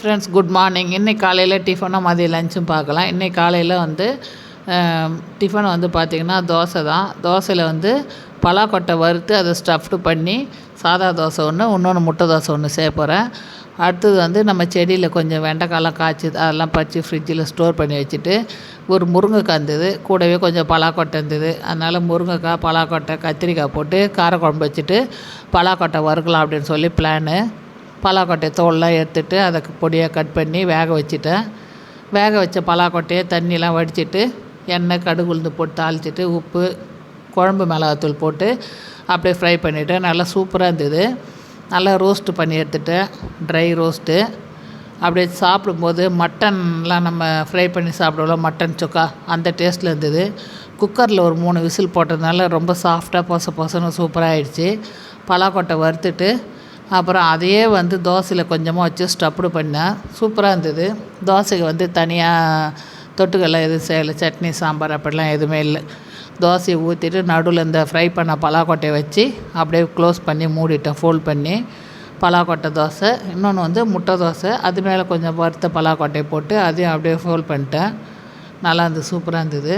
Friends good morning இன்றைக்கி காலையில் டிஃபனும் மதிய லஞ்சும் பார்க்கலாம். இன்றைக்கி காலையில் வந்து டிஃபன் வந்து பார்த்திங்கன்னா தோசை தான். தோசையில் வந்து பலாக்கொட்டை வறுத்து அதை ஸ்டஃப்டு பண்ணி சாதா தோசை ஒன்று இன்னொன்று முட்டை தோசை ஒன்று செய்ய போகிறேன் அடுத்தது வந்து நம்ம செடியில் கொஞ்சம் வெண்டைக்காலாம் காய்ச்சி அதெல்லாம் பறித்து ஃப்ரிட்ஜில் ஸ்டோர் பண்ணி வச்சுட்டு ஒரு முருங்கைக்காய் இருந்தது. கூடவே கொஞ்சம் பலாக்கொட்டை இருந்தது. அதனால் முருங்கைக்காய் பலாக்கொட்டை கத்திரிக்காய் போட்டு காரக்குழம்பு வச்சுட்டு பலாக்கொட்டை வறுக்கலாம் அப்படின்னு சொல்லி பிளானு பலாக்கொட்டையை தோல்லாம் எடுத்துட்டு அதை பொடியாக கட் பண்ணி வேக வச்சுட்டேன். வேக வச்ச பலாக்கொட்டையை தண்ணியெலாம் வடிச்சிட்டு எண்ணெய் கடுகு உளுந்து போட்டு தாளிச்சிட்டு உப்பு குழம்பு மிளகாத்தூள் போட்டு அப்படியே ஃப்ரை பண்ணிவிட்டேன் நல்லா சூப்பராக இருந்தது. நல்லா ரோஸ்ட்டு பண்ணி எடுத்துட்டேன். ட்ரை ரோஸ்ட்டு அப்படியே சாப்பிடும்போது மட்டன்லாம் நம்ம ஃப்ரை பண்ணி சாப்பிடுவோம் மட்டன் சுக்கா அந்த டேஸ்ட்டில் இருந்தது. குக்கரில் ஒரு மூணு விசில் போட்டதுனால ரொம்ப சாஃப்டாக பொச பொசன்னு சூப்பராக ஆயிடுச்சு. பலாக்கொட்டை வறுத்துட்டு அப்புறம் அதையே வந்து தோசையில் கொஞ்சமாக வச்சு ஸ்டப்டு பண்ணேன். சூப்பராக இருந்தது. தோசைக்கு வந்து தனியாக தொட்டுக்கெல்லாம் எதுவும் செய்யலை. சட்னி சாம்பார் அப்படிலாம் எதுவுமே இல்லை. தோசையை ஊற்றிட்டு நடுவில் இந்த ஃப்ரை பண்ண பலாக்கொட்டையை வச்சு அப்படியே க்ளோஸ் பண்ணி மூடிட்டேன். ஃபோல்ட் பண்ணி பலாக்கொட்டை தோசை இன்னொன்று வந்து முட்டை தோசை. அது மேலே கொஞ்சம் வறுத்த பலாக்கொட்டையை போட்டு அதையும் அப்படியே ஃபோல்ட் பண்ணிட்டேன். நல்லா இருந்தது. சூப்பராக இருந்தது.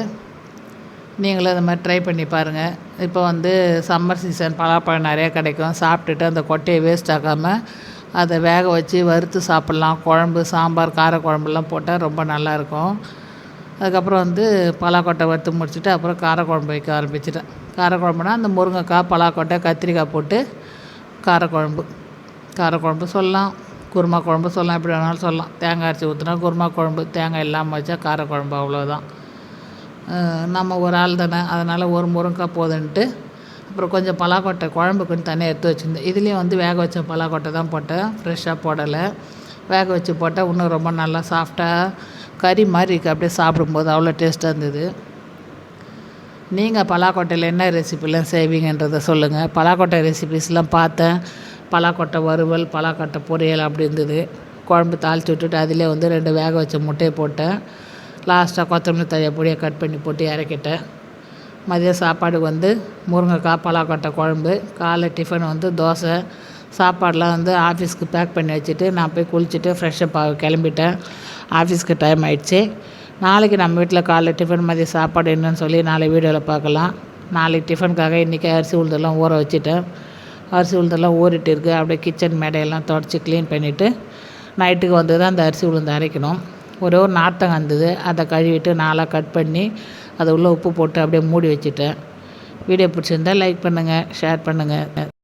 நீங்களும் இந்த மாதிரி ட்ரை பண்ணி பாருங்கள் இப்போ வந்து சம்மர் சீசன் பலாப்பழம் நிறையா கிடைக்கும். சாப்பிட்டுட்டு அந்த கொட்டையை வேஸ்ட் ஆக்காமல் அதை வேக வச்சு வறுத்து சாப்பிட்லாம். குழம்பு சாம்பார் காரக்குழம்புலாம் போட்டால் ரொம்ப நல்லாயிருக்கும் அதுக்கப்புறம் வந்து பலாக்கொட்டை வறுத்து முடிச்சுட்டு அப்புறம் காரக்குழம்பு வைக்க ஆரம்பிச்சிட்டேன். காரக்குழம்புனா அந்த முருங்கைக்காய் பலாக்கொட்டை கத்திரிக்காய் போட்டு காரக்குழம்பு. காரக்குழம்பு சொல்லலாம். குருமா குழம்பு சொல்லலாம். எப்படி வேணாலும் சொல்லலாம். தேங்காய் அரைச்சி ஊற்றினா குருமா குழம்பு தேங்காய் இல்லாமல் வச்சா காரக்குழம்பு அவ்வளோதான் நம்ம ஒரு ஆள் தானே அதனால் ஒரு முருங்கக்காய் போதுன்ட்டு. அப்புறம் கொஞ்சம் பலாக்கொட்டை குழம்புக்குன்னு தனியாக எடுத்து வச்சுருந்தேன். இதுலேயும் வந்து வேக வச்ச பலாக்கொட்டை தான் போட்டேன். ஃப்ரெஷ்ஷாக போடலை. வேக வச்சு போட்டால் இன்னும் ரொம்ப நல்லா சாஃப்டாக கறி மாதிரி இருக்குது அப்படியே சாப்பிடும்போது அவ்வளோ டேஸ்ட்டாக இருந்தது. நீங்கள் பலாக்கொட்டையில் என்ன ரெசிபிலாம் செய்வீங்கன்றதை சொல்லுங்கள் பலாக்கொட்டை ரெசிபிஸ்லாம் பார்த்தேன். பலாக்கொட்டை வறுவல் பலாக்கொட்டை பொரியல் அப்படி இருந்தது. குழம்பு தாளித்து விட்டுட்டு அதிலே வந்து ரெண்டு வேக வச்ச முட்டையை போட்டேன். லாஸ்ட்டாக கொத்தமல்லி தழையை பொடியை கட் பண்ணி போட்டு இறக்கிட்டேன். மதியம் சாப்பாடுக்கு வந்து முருங்கைக்காய் பலாக்கொட்டை குழம்பு காலை டிஃபன் வந்து தோசை. சாப்பாடெலாம் வந்து ஆஃபீஸ்க்கு பேக் பண்ணி வச்சுட்டு நான் போய் குளிச்சுட்டு ஃப்ரெஷ்ஷப் ஆக கிளம்பிட்டேன். ஆஃபீஸ்க்கு டைம் ஆயிடுச்சு. நாளைக்கு நம்ம வீட்டில் காலைல டிஃபன் மதியம் சாப்பாடு என்னன்னு சொல்லி நாளை வீடியோவில் பார்க்கலாம். நாளைக்கு டிஃபனுக்காக இன்றைக்கி அரிசி உளுந்தெல்லாம் ஊற வச்சுட்டேன். அரிசி உளுந்தெல்லாம் ஊறிட்டு இருக்குது அப்படியே கிச்சன் மேடையெல்லாம் தொடச்சி க்ளீன் பண்ணிவிட்டு நைட்டுக்கு வந்து தான் அந்த அரிசி உளுந்து அரைக்கணும். ஒரே ஒரு நாற்றம் இருந்தது அதை கழுவிட்டு நாலாக கட் பண்ணி அதை உள்ளே உப்பு போட்டு அப்படியே மூடி வச்சுட்டேன். வீடியோ பிடிச்சிருந்தா லைக் பண்ணுங்கள் ஷேர் பண்ணுங்கள்